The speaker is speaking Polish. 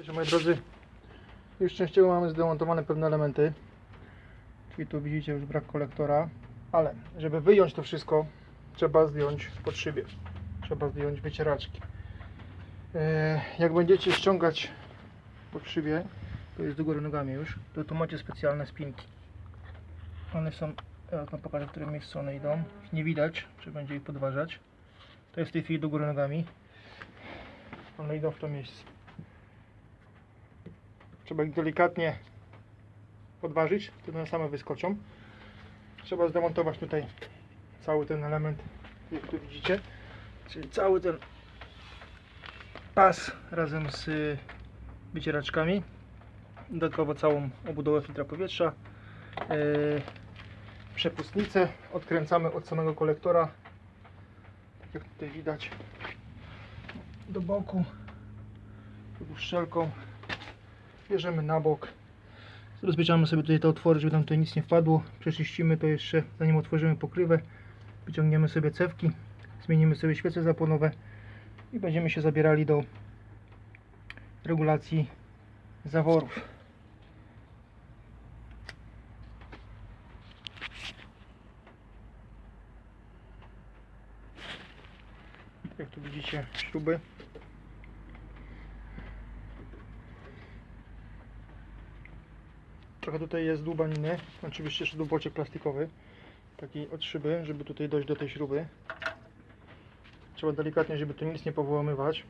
Cześć moi drodzy, już częściowo mamy zdemontowane pewne elementy. Czyli tu widzicie już brak kolektora, ale żeby wyjąć to wszystko, trzeba zdjąć pod szybie. Trzeba zdjąć wycieraczki. E, Jak będziecie ściągać pod szybie, to jest do góry nogami już, to tu macie specjalne spinki. One są, ja wam pokażę w którym miejscu one idą. Nie widać, czy będzie ich podważać. To jest w tej chwili do góry nogami. One idą w to miejsce. Trzeba ich delikatnie podważyć, wtedy one same wyskoczą. Trzeba zdemontować tutaj cały ten element, jak tu widzicie. Czyli cały ten pas razem z wycieraczkami. Dodatkowo całą obudowę filtra powietrza. Yy, przepustnicę odkręcamy od samego kolektora. Tak jak tutaj widać. Do boku. Tu szczelką bierzemy na bok. Rozbierzemy sobie tutaj te otwory, żeby tam tutaj nic nie wpadło. Przeczyścimy to jeszcze, zanim otworzymy pokrywę. Wyciągniemy sobie cewki, zmienimy sobie świece zapłonowe i będziemy się zabierali do regulacji zaworów. Jak tu widzicie, śruby. Trochę tutaj jest dłubaniny, oczywiście jeszcze dłubociek plastikowy, taki od szyby, żeby tutaj dojść do tej śruby. Trzeba delikatnie, żeby tu nic nie powłamywać.